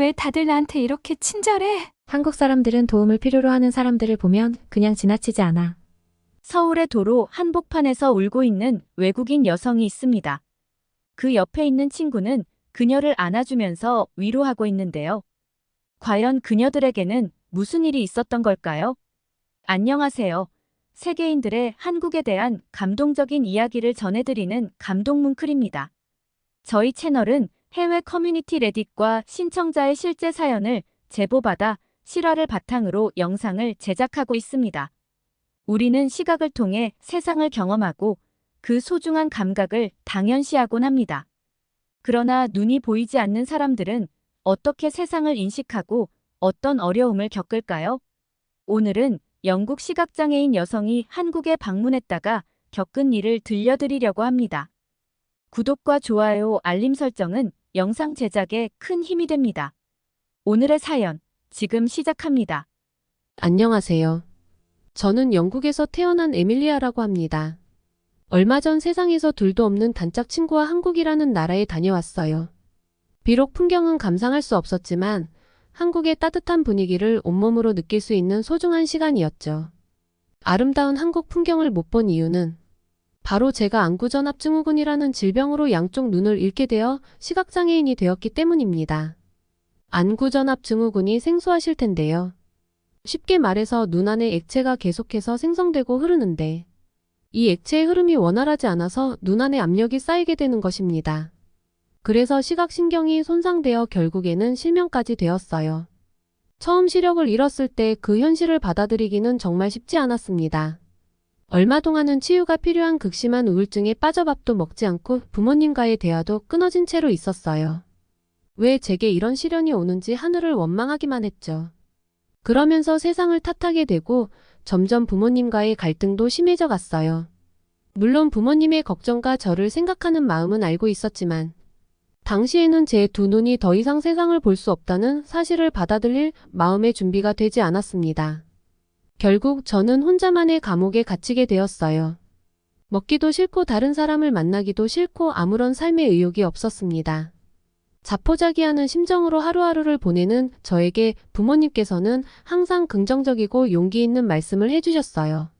왜 다들 나한테 이렇게 친절해? 한국 사람들은 도움을 필요로 하는 사람들을 보면 그냥 지나치지 않아. 서울의 도로 한복판에서 울고 있는 외국인 여성이 있습니다. 그 옆에 있는 친구는 그녀를 안아주면서 위로하고 있는데요. 과연 그녀들에게는 무슨 일이 있었던 걸까요? 안녕하세요. 세계인들의 한국에 대한 감동적인 이야기를 전해드리는 감동문클입니다. 저희 채널은 해외 커뮤니티 레딧과 신청자의 실제 사연을 제보받아 실화를 바탕으로 영상을 제작하고 있습니다. 우리는 시각을 통해 세상을 경험하고 그 소중한 감각을 당연시하곤 합니다. 그러나 눈이 보이지 않는 사람들은 어떻게 세상을 인식하고 어떤 어려움을 겪을까요? 오늘은 영국 시각장애인 여성이 한국에 방문했다가 겪은 일을 들려드리려고 합니다. 구독과 좋아요, 알림 설정은 영상 제작에 큰 힘이 됩니다. 오늘의 사연, 지금 시작합니다. 안녕하세요. 저는 영국에서 태어난 에밀리아라고 합니다. 얼마 전 세상에서 둘도 없는 단짝 친구와 한국이라는 나라에 다녀왔어요. 비록 풍경은 감상할 수 없었지만 한국의 따뜻한 분위기를 온몸으로 느낄 수 있는 소중한 시간이었죠. 아름다운 한국 풍경을 못 본 이유는 바로 제가 안구전압증후군이라는 질병으로 양쪽 눈을 잃게 되어 시각장애인이 되었기 때문입니다. 안구전압증후군이 생소하실 텐데요. 쉽게 말해서 눈 안에 액체가 계속해서 생성되고 흐르는데 이 액체의 흐름이 원활하지 않아서 눈 안에 압력이 쌓이게 되는 것입니다. 그래서 시각신경이 손상되어 결국에는 실명까지 되었어요. 처음 시력을 잃었을 때 그 현실을 받아들이기는 정말 쉽지 않았습니다. 얼마 동안은 치유가 필요한 극심한 우울증에 빠져 밥도 먹지 않고 부모님과의 대화도 끊어진 채로 있었어요. 왜 제게 이런 시련이 오는지 하늘을 원망하기만 했죠. 그러면서 세상을 탓하게 되고 점점 부모님과의 갈등도 심해져 갔어요. 물론 부모님의 걱정과 저를 생각하는 마음은 알고 있었지만 당시에는 제 두 눈이 더 이상 세상을 볼 수 없다는 사실을 받아들일 마음의 준비가 되지 않았습니다. 결국 저는 혼자만의 감옥에 갇히게 되었어요. 먹기도 싫고 다른 사람을 만나기도 싫고 아무런 삶의 의욕이 없었습니다. 자포자기하는 심정으로 하루하루를 보내는 저에게 부모님께서는 항상 긍정적이고 용기 있는 말씀을 해주셨어요.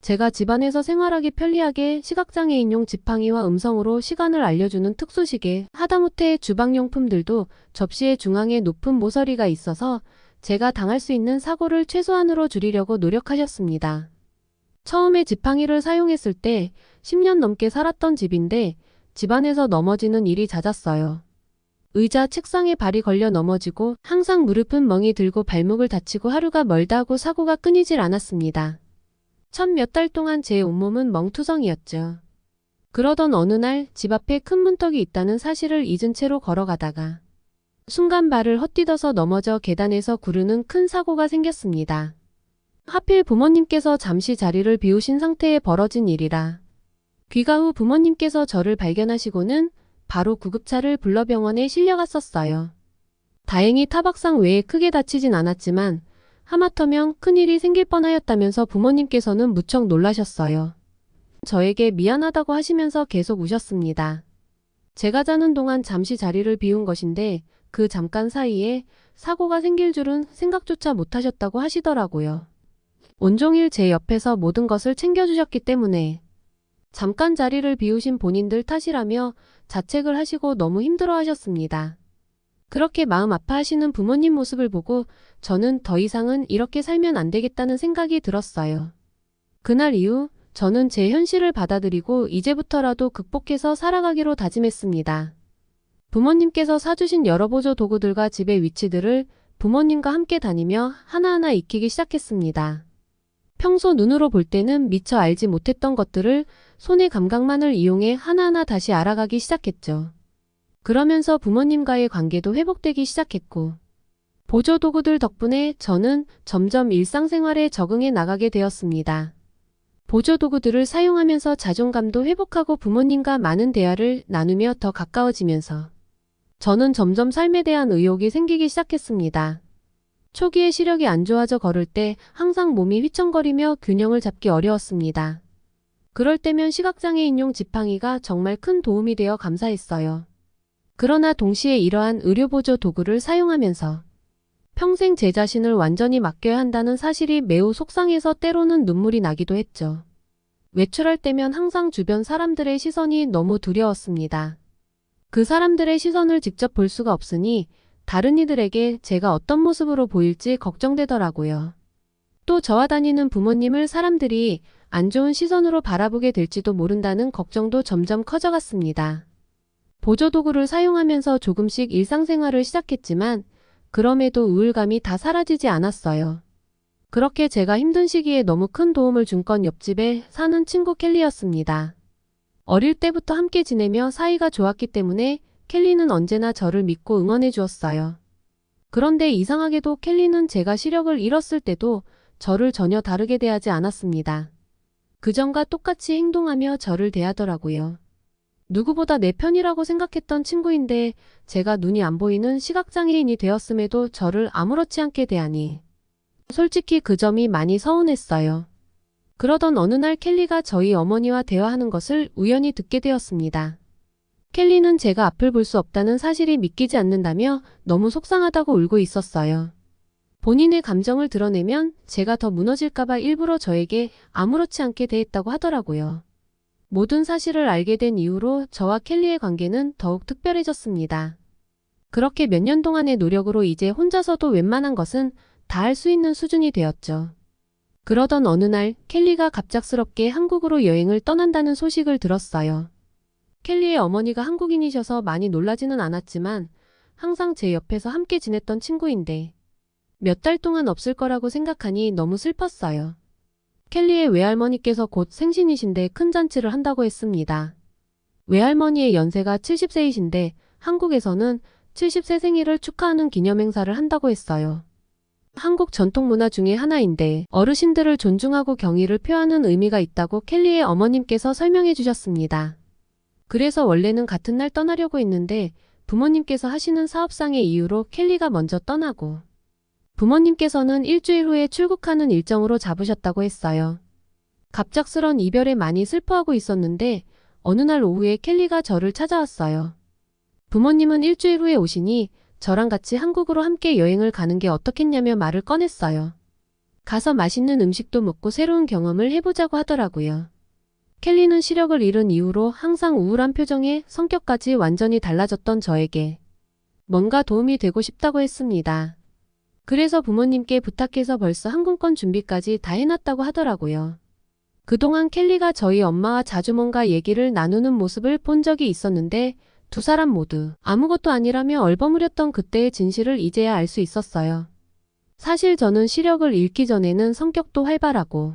제가 집안에서 생활하기 편리하게 시각장애인용 지팡이와 음성으로 시간을 알려주는 특수시계, 하다못해 주방용품들도 접시의 중앙에 높은 모서리가 있어서 제가 당할 수 있는 사고를 최소한으로 줄이려고 노력하셨습니다. 처음에 지팡이를 사용했을 때 10년 넘게 살았던 집인데 집안에서 넘어지는 일이 잦았어요. 의자, 책상에 발이 걸려 넘어지고 항상 무릎은 멍이 들고 발목을 다치고 하루가 멀다 하고 사고가 끊이질 않았습니다. 첫 몇 달 동안 제 온몸은 멍투성이었죠. 그러던 어느 날 집 앞에 큰 문턱이 있다는 사실을 잊은 채로 걸어가다가 순간 발을 헛디뎌서 넘어져 계단에서 구르는 큰 사고가 생겼습니다. 하필 부모님께서 잠시 자리를 비우신 상태에 벌어진 일이라 귀가 후 부모님께서 저를 발견하시고는 바로 구급차를 불러 병원에 실려갔었어요. 다행히 타박상 외에 크게 다치진 않았지만 하마터면 큰일이 생길 뻔하였다면서 부모님께서는 무척 놀라셨어요. 저에게 미안하다고 하시면서 계속 우셨습니다. 제가 자는 동안 잠시 자리를 비운 것인데 그 잠깐 사이에 사고가 생길 줄은 생각조차 못하셨다고 하시더라고요. 온종일 제 옆에서 모든 것을 챙겨주셨기 때문에 잠깐 자리를 비우신 본인들 탓이라며 자책을 하시고 너무 힘들어 하셨습니다. 그렇게 마음 아파하시는 부모님 모습을 보고 저는 더 이상은 이렇게 살면 안 되겠다는 생각이 들었어요. 그날 이후 저는 제 현실을 받아들이고 이제부터라도 극복해서 살아가기로 다짐했습니다. 부모님께서 사주신 여러 보조 도구들과 집의 위치들을 부모님과 함께 다니며 하나하나 익히기 시작했습니다. 평소 눈으로 볼 때는 미처 알지 못했던 것들을 손의 감각만을 이용해 하나하나 다시 알아가기 시작했죠. 그러면서 부모님과의 관계도 회복되기 시작했고, 보조 도구들 덕분에 저는 점점 일상생활에 적응해 나가게 되었습니다. 보조 도구들을 사용하면서 자존감도 회복하고 부모님과 많은 대화를 나누며 더 가까워지면서 저는 점점 삶에 대한 의욕이 생기기 시작했습니다. 초기에 시력이 안 좋아져 걸을 때 항상 몸이 휘청거리며 균형을 잡기 어려웠습니다. 그럴 때면 시각장애인용 지팡이가 정말 큰 도움이 되어 감사했어요. 그러나 동시에 이러한 의료보조 도구를 사용하면서 평생 제 자신을 완전히 맡겨야 한다는 사실이 매우 속상해서 때로는 눈물이 나기도 했죠. 외출할 때면 항상 주변 사람들의 시선이 너무 두려웠습니다. 그 사람들의 시선을 직접 볼 수가 없으니 다른 이들에게 제가 어떤 모습으로 보일지 걱정되더라고요. 또 저와 다니는 부모님을 사람들이 안 좋은 시선으로 바라보게 될지도 모른다는 걱정도 점점 커져갔습니다. 보조도구를 사용하면서 조금씩 일상생활을 시작했지만 그럼에도 우울감이 다 사라지지 않았어요. 그렇게 제가 힘든 시기에 너무 큰 도움을 준 건 옆집에 사는 친구 켈리였습니다. 어릴 때부터 함께 지내며 사이가 좋았기 때문에 켈리는 언제나 저를 믿고 응원해 주었어요. 그런데 이상하게도 켈리는 제가 시력을 잃었을 때도 저를 전혀 다르게 대하지 않았습니다. 그전과 똑같이 행동하며 저를 대하더라고요. 누구보다 내 편이라고 생각했던 친구인데 제가 눈이 안 보이는 시각장애인이 되었음에도 저를 아무렇지 않게 대하니 솔직히 그 점이 많이 서운했어요. 그러던 어느 날 켈리가 저희 어머니와 대화하는 것을 우연히 듣게 되었습니다. 켈리는 제가 앞을 볼 수 없다는 사실이 믿기지 않는다며 너무 속상하다고 울고 있었어요. 본인의 감정을 드러내면 제가 더 무너질까봐 일부러 저에게 아무렇지 않게 대했다고 하더라고요. 모든 사실을 알게 된 이후로 저와 켈리의 관계는 더욱 특별해졌습니다. 그렇게 몇 년 동안의 노력으로 이제 혼자서도 웬만한 것은 다 할 수 있는 수준이 되었죠. 그러던 어느 날 켈리가 갑작스럽게 한국으로 여행을 떠난다는 소식을 들었어요. 켈리의 어머니가 한국인이셔서 많이 놀라지는 않았지만 항상 제 옆에서 함께 지냈던 친구인데 몇 달 동안 없을 거라고 생각하니 너무 슬펐어요. 켈리의 외할머니께서 곧 생신이신데 큰 잔치를 한다고 했습니다. 외할머니의 연세가 70세이신데 한국에서는 70세 생일을 축하하는 기념행사를 한다고 했어요. 한국 전통 문화 중의 하나인데 어르신들을 존중하고 경의를 표하는 의미가 있다고 켈리의 어머님께서 설명해 주셨습니다. 그래서 원래는 같은 날 떠나려고 했는데 부모님께서 하시는 사업상의 이유로 켈리가 먼저 떠나고 부모님께서는 일주일 후에 출국하는 일정으로 잡으셨다고 했어요. 갑작스런 이별에 많이 슬퍼하고 있었는데 어느 날 오후에 켈리가 저를 찾아왔어요. 부모님은 일주일 후에 오시니 저랑 같이 한국으로 함께 여행을 가는 게 어떻겠냐며 말을 꺼냈어요. 가서 맛있는 음식도 먹고 새로운 경험을 해보자고 하더라고요. 켈리는 시력을 잃은 이후로 항상 우울한 표정에 성격까지 완전히 달라졌던 저에게 뭔가 도움이 되고 싶다고 했습니다. 그래서 부모님께 부탁해서 벌써 항공권 준비까지 다 해놨다고 하더라고요. 그동안 켈리가 저희 엄마와 자주 뭔가 얘기를 나누는 모습을 본 적이 있었는데 두 사람 모두 아무것도 아니라며 얼버무렸던 그때의 진실을 이제야 알 수 있었어요. 사실 저는 시력을 잃기 전에는 성격도 활발하고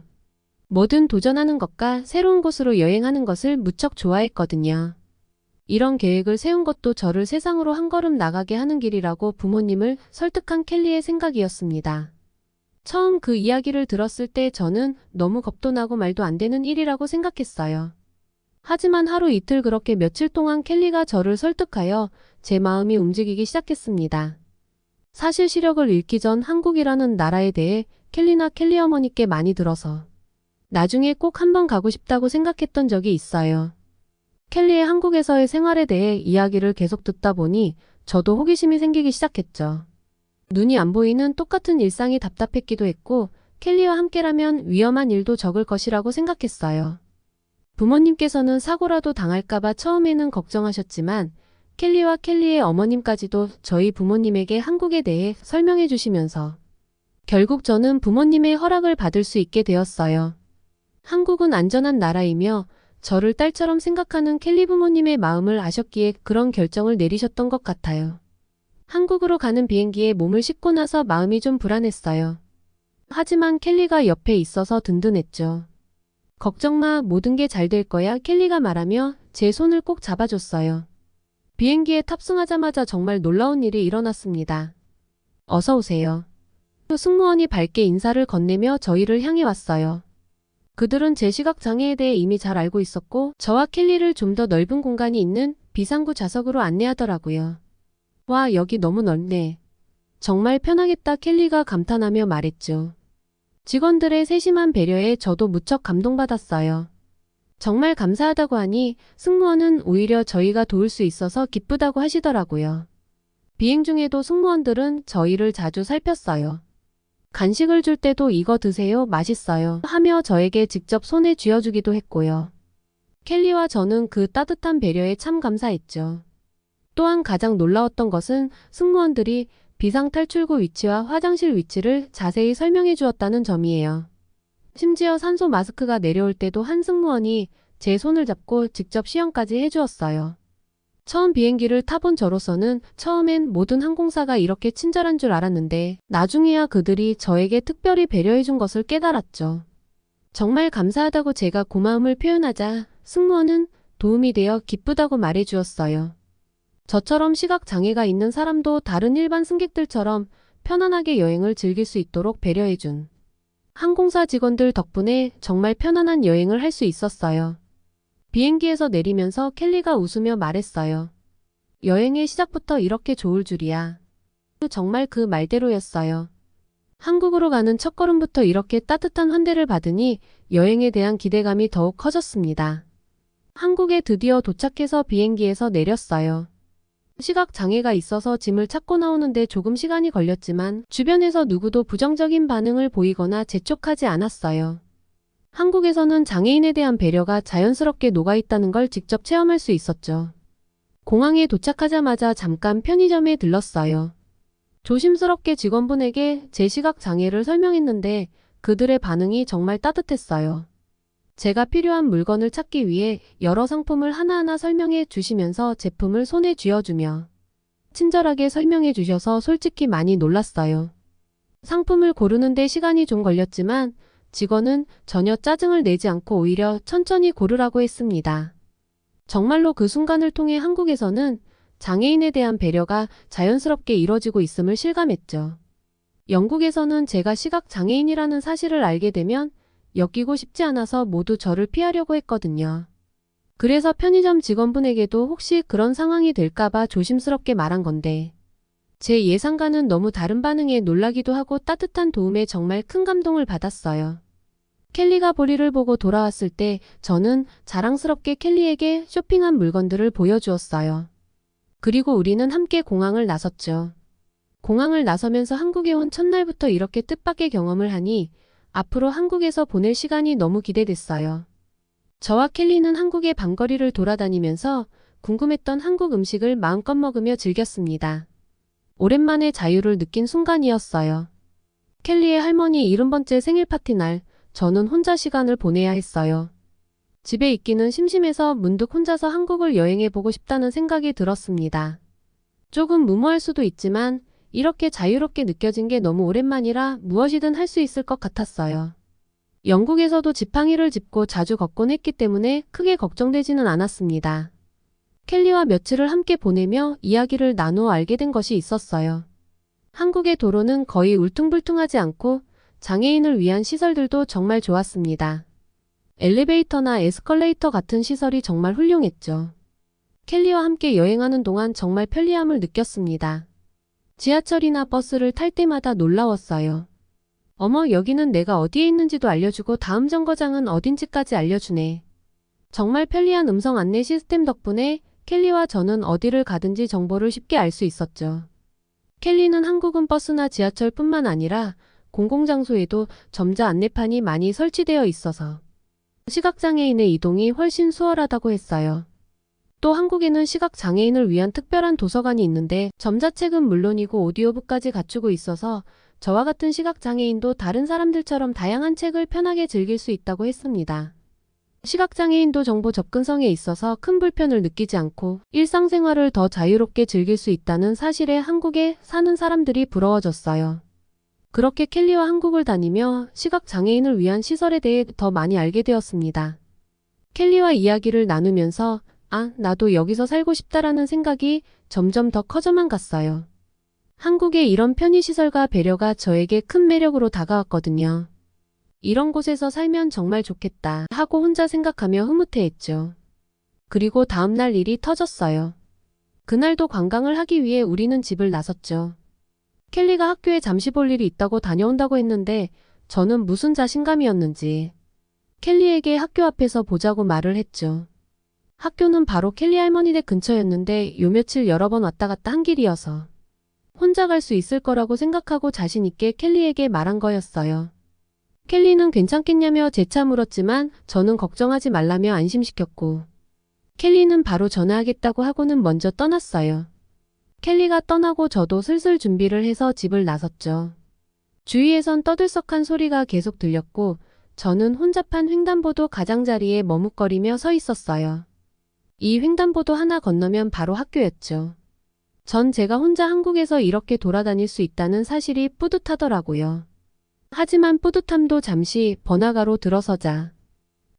뭐든 도전하는 것과 새로운 곳으로 여행하는 것을 무척 좋아했거든요. 이런 계획을 세운 것도 저를 세상으로 한 걸음 나가게 하는 길이라고 부모님을 설득한 켈리의 생각이었습니다. 처음 그 이야기를 들었을 때 저는 너무 겁도 나고 말도 안 되는 일이라고 생각했어요. 하지만 하루 이틀 그렇게 며칠 동안 켈리가 저를 설득하여 제 마음이 움직이기 시작했습니다. 사실 시력을 잃기 전 한국이라는 나라에 대해 켈리나 켈리 어머니께 많이 들어서 나중에 꼭 한번 가고 싶다고 생각했던 적이 있어요. 켈리의 한국에서의 생활에 대해 이야기를 계속 듣다 보니 저도 호기심이 생기기 시작했죠. 눈이 안 보이는 똑같은 일상이 답답했기도 했고 켈리와 함께라면 위험한 일도 적을 것이라고 생각했어요. 부모님께서는 사고라도 당할까봐 처음에는 걱정하셨지만 켈리와 켈리의 어머님까지도 저희 부모님에게 한국에 대해 설명해 주시면서 결국 저는 부모님의 허락을 받을 수 있게 되었어요. 한국은 안전한 나라이며 저를 딸처럼 생각하는 켈리 부모님의 마음을 아셨기에 그런 결정을 내리셨던 것 같아요. 한국으로 가는 비행기에 몸을 싣고 나서 마음이 좀 불안했어요. 하지만 켈리가 옆에 있어서 든든했죠. 걱정 마, 모든 게 잘 될 거야, 켈리가 말하며 제 손을 꼭 잡아줬어요. 비행기에 탑승하자마자 정말 놀라운 일이 일어났습니다. 어서 오세요. 승무원이 밝게 인사를 건네며 저희를 향해 왔어요. 그들은 제 시각 장애에 대해 이미 잘 알고 있었고 저와 켈리를 좀 더 넓은 공간이 있는 비상구 좌석으로 안내하더라고요. 와, 여기 너무 넓네. 정말 편하겠다 켈리가 감탄하며 말했죠. 직원들의 세심한 배려에 저도 무척 감동받았어요. 정말 감사하다고 하니 승무원은 오히려 저희가 도울 수 있어서 기쁘다고 하시더라고요. 비행 중에도 승무원들은 저희를 자주 살폈어요. 간식을 줄 때도 이거 드세요, 맛있어요 하며 저에게 직접 손에 쥐어주기도 했고요. 켈리와 저는 그 따뜻한 배려에 참 감사했죠. 또한 가장 놀라웠던 것은 승무원들이 비상탈출구 위치와 화장실 위치를 자세히 설명해 주었다는 점이에요. 심지어 산소 마스크가 내려올 때도 한 승무원이 제 손을 잡고 직접 시연까지 해주었어요. 처음 비행기를 타본 저로서는 처음엔 모든 항공사가 이렇게 친절한 줄 알았는데 나중에야 그들이 저에게 특별히 배려해준 것을 깨달았죠. 정말 감사하다고 제가 고마움을 표현하자 승무원은 도움이 되어 기쁘다고 말해 주었어요. 저처럼 시각장애가 있는 사람도 다른 일반 승객들처럼 편안하게 여행을 즐길 수 있도록 배려해준 항공사 직원들 덕분에 정말 편안한 여행을 할 수 있었어요. 비행기에서 내리면서 켈리가 웃으며 말했어요. 여행의 시작부터 이렇게 좋을 줄이야. 정말 그 말대로였어요. 한국으로 가는 첫걸음부터 이렇게 따뜻한 환대를 받으니 여행에 대한 기대감이 더욱 커졌습니다. 한국에 드디어 도착해서 비행기에서 내렸어요. 시각 장애가 있어서 짐을 찾고 나오는데 조금 시간이 걸렸지만 주변에서 누구도 부정적인 반응을 보이거나 재촉하지 않았어요. 한국에서는 장애인에 대한 배려가 자연스럽게 녹아있다는 걸 직접 체험할 수 있었죠. 공항에 도착하자마자 잠깐 편의점에 들렀어요. 조심스럽게 직원분에게 제 시각 장애를 설명했는데 그들의 반응이 정말 따뜻했어요. 제가 필요한 물건을 찾기 위해 여러 상품을 하나하나 설명해 주시면서 제품을 손에 쥐어주며 친절하게 설명해 주셔서 솔직히 많이 놀랐어요. 상품을 고르는데 시간이 좀 걸렸지만 직원은 전혀 짜증을 내지 않고 오히려 천천히 고르라고 했습니다. 정말로 그 순간을 통해 한국에서는 장애인에 대한 배려가 자연스럽게 이뤄지고 있음을 실감했죠. 영국에서는 제가 시각 장애인이라는 사실을 알게 되면 엮이고 싶지 않아서 모두 저를 피하려고 했거든요. 그래서 편의점 직원분에게도 혹시 그런 상황이 될까봐 조심스럽게 말한 건데, 제 예상과는 너무 다른 반응에 놀라기도 하고 따뜻한 도움에 정말 큰 감동을 받았어요. 켈리가 보리를 보고 돌아왔을 때 저는 자랑스럽게 켈리에게 쇼핑한 물건들을 보여주었어요. 그리고 우리는 함께 공항을 나섰죠. 공항을 나서면서 한국에 온 첫날부터 이렇게 뜻밖의 경험을 하니 앞으로 한국에서 보낼 시간이 너무 기대됐어요. 저와 켈리는 한국의 밤거리를 돌아다니면서 궁금했던 한국 음식을 마음껏 먹으며 즐겼습니다. 오랜만에 자유를 느낀 순간이었어요. 켈리의 할머니 70번째 생일 파티 날, 저는 혼자 시간을 보내야 했어요. 집에 있기는 심심해서 문득 혼자서 한국을 여행해 보고 싶다는 생각이 들었습니다. 조금 무모할 수도 있지만 이렇게 자유롭게 느껴진 게 너무 오랜만이라 무엇이든 할 수 있을 것 같았어요. 영국에서도 지팡이를 짚고 자주 걷곤 했기 때문에 크게 걱정되지는 않았습니다. 켈리와 며칠을 함께 보내며 이야기를 나누어 알게 된 것이 있었어요. 한국의 도로는 거의 울퉁불퉁하지 않고 장애인을 위한 시설들도 정말 좋았습니다. 엘리베이터나 에스컬레이터 같은 시설이 정말 훌륭했죠. 켈리와 함께 여행하는 동안 정말 편리함을 느꼈습니다. 지하철이나 버스를 탈 때마다 놀라웠어요. 어머, 여기는 내가 어디에 있는지도 알려주고 다음 정거장은 어딘지까지 알려주네. 정말 편리한 음성 안내 시스템 덕분에 켈리와 저는 어디를 가든지 정보를 쉽게 알 수 있었죠. 켈리는 한국은 버스나 지하철뿐만 아니라 공공장소에도 점자 안내판이 많이 설치되어 있어서 시각장애인의 이동이 훨씬 수월하다고 했어요. 또 한국에는 시각장애인을 위한 특별한 도서관이 있는데 점자책은 물론이고 오디오북까지 갖추고 있어서 저와 같은 시각장애인도 다른 사람들처럼 다양한 책을 편하게 즐길 수 있다고 했습니다. 시각장애인도 정보 접근성에 있어서 큰 불편을 느끼지 않고 일상생활을 더 자유롭게 즐길 수 있다는 사실에 한국에 사는 사람들이 부러워졌어요. 그렇게 켈리와 한국을 다니며 시각장애인을 위한 시설에 대해 더 많이 알게 되었습니다. 켈리와 이야기를 나누면서 아, 나도 여기서 살고 싶다라는 생각이 점점 더 커져만 갔어요. 한국의 이런 편의시설과 배려가 저에게 큰 매력으로 다가왔거든요. 이런 곳에서 살면 정말 좋겠다 하고 혼자 생각하며 흐뭇해했죠. 그리고 다음날 일이 터졌어요. 그날도 관광을 하기 위해 우리는 집을 나섰죠. 켈리가 학교에 잠시 볼 일이 있다고 다녀온다고 했는데 저는 무슨 자신감이었는지 켈리에게 학교 앞에서 보자고 말을 했죠. 학교는 바로 켈리 할머니네 근처였는데 요 며칠 여러 번 왔다 갔다 한 길이어서 혼자 갈 수 있을 거라고 생각하고 자신 있게 켈리에게 말한 거였어요. 켈리는 괜찮겠냐며 재차 물었지만 저는 걱정하지 말라며 안심시켰고 켈리는 바로 전화하겠다고 하고는 먼저 떠났어요. 켈리가 떠나고 저도 슬슬 준비를 해서 집을 나섰죠. 주위에선 떠들썩한 소리가 계속 들렸고 저는 혼잡한 횡단보도 가장자리에 머뭇거리며 서 있었어요. 이 횡단보도 하나 건너면 바로 학교였죠. 전 제가 혼자 한국에서 이렇게 돌아다닐 수 있다는 사실이 뿌듯하더라고요. 하지만 뿌듯함도 잠시 번화가로 들어서자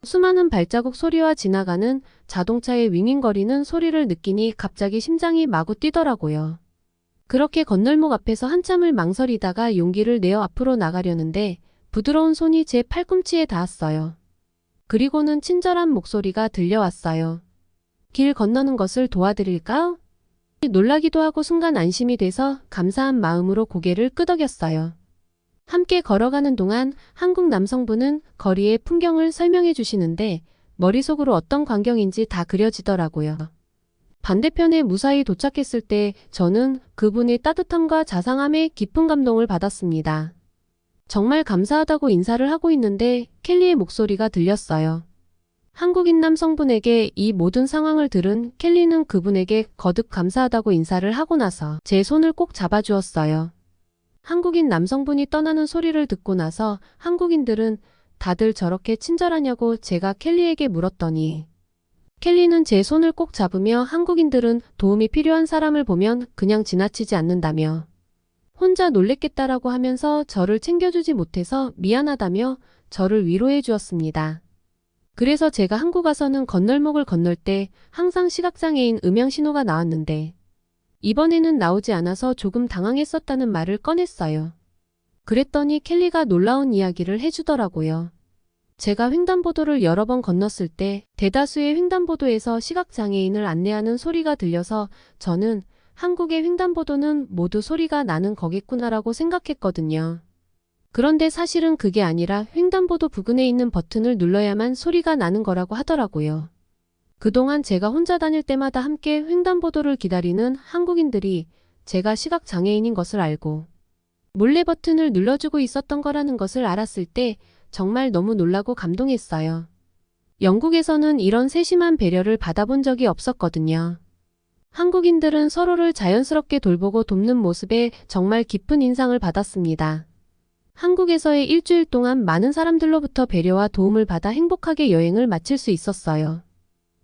수많은 발자국 소리와 지나가는 자동차의 윙윙거리는 소리를 느끼니 갑자기 심장이 마구 뛰더라고요. 그렇게 건널목 앞에서 한참을 망설이다가 용기를 내어 앞으로 나가려는데 부드러운 손이 제 팔꿈치에 닿았어요. 그리고는 친절한 목소리가 들려왔어요. 길 건너는 것을 도와드릴까요? 놀라기도 하고 순간 안심이 돼서 감사한 마음으로 고개를 끄덕였어요. 함께 걸어가는 동안 한국 남성분은 거리의 풍경을 설명해 주시는데 머릿속으로 어떤 광경인지 다 그려지더라고요. 반대편에 무사히 도착했을 때 저는 그분의 따뜻함과 자상함에 깊은 감동을 받았습니다. 정말 감사하다고 인사를 하고 있는데 켈리의 목소리가 들렸어요. 한국인 남성분에게 이 모든 상황을 들은 켈리는 그분에게 거듭 감사하다고 인사를 하고 나서 제 손을 꼭 잡아주었어요. 한국인 남성분이 떠나는 소리를 듣고 나서 한국인들은 다들 저렇게 친절하냐고 제가 켈리에게 물었더니 켈리는 제 손을 꼭 잡으며 한국인들은 도움이 필요한 사람을 보면 그냥 지나치지 않는다며 혼자 놀랬겠다라고 하면서 저를 챙겨주지 못해서 미안하다며 저를 위로해 주었습니다. 그래서 제가 한국 와서는 건널목을 건널 때 항상 시각장애인 음향 신호가 나왔는데 이번에는 나오지 않아서 조금 당황했었다는 말을 꺼냈어요. 그랬더니 켈리가 놀라운 이야기를 해주더라고요. 제가 횡단보도를 여러 번 건넜을 때 대다수의 횡단보도에서 시각장애인을 안내하는 소리가 들려서 저는 한국의 횡단보도는 모두 소리가 나는 거겠구나라고 생각했거든요. 그런데 사실은 그게 아니라 횡단보도 부근에 있는 버튼을 눌러야만 소리가 나는 거라고 하더라고요. 그동안 제가 혼자 다닐 때마다 함께 횡단보도를 기다리는 한국인들이 제가 시각장애인인 것을 알고 몰래 버튼을 눌러주고 있었던 거라는 것을 알았을 때 정말 너무 놀라고 감동했어요. 영국에서는 이런 세심한 배려를 받아본 적이 없었거든요. 한국인들은 서로를 자연스럽게 돌보고 돕는 모습에 정말 깊은 인상을 받았습니다. 한국에서의 일주일 동안 많은 사람들로부터 배려와 도움을 받아 행복하게 여행을 마칠 수 있었어요.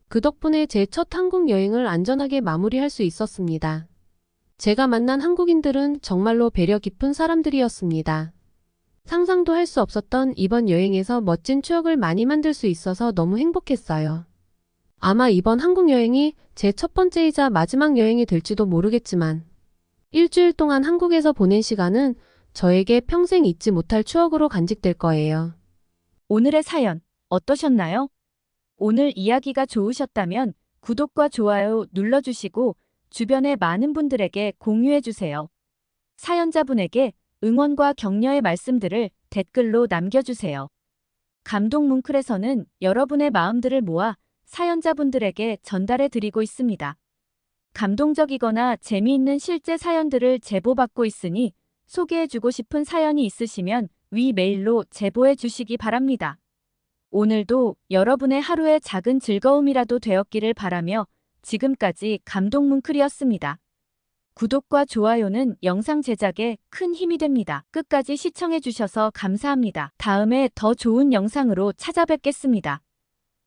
그 덕분에 제 첫 한국 여행을 안전하게 마무리할 수 있었습니다. 제가 만난 한국인들은 정말로 배려 깊은 사람들이었습니다. 상상도 할 수 없었던 이번 여행에서 멋진 추억을 많이 만들 수 있어서 너무 행복했어요. 아마 이번 한국 여행이 제 첫 번째이자 마지막 여행이 될지도 모르겠지만 일주일 동안 한국에서 보낸 시간은 저에게 평생 잊지 못할 추억으로 간직될 거예요. 오늘의 사연 어떠셨나요? 오늘 이야기가 좋으셨다면 구독과 좋아요 눌러주시고 주변의 많은 분들에게 공유해주세요. 사연자분에게 응원과 격려의 말씀들을 댓글로 남겨주세요. 감동 뭉클에서는 여러분의 마음들을 모아 사연자분들에게 전달해 드리고 있습니다. 감동적이거나 재미있는 실제 사연들을 제보받고 있으니 소개해주고 싶은 사연이 있으시면 위 메일로 제보해 주시기 바랍니다. 오늘도 여러분의 하루의 작은 즐거움이라도 되었기를 바라며 지금까지 감동 뭉클이었습니다. 구독과 좋아요는 영상 제작에 큰 힘이 됩니다. 끝까지 시청해 주셔서 감사합니다. 다음에 더 좋은 영상으로 찾아뵙겠습니다.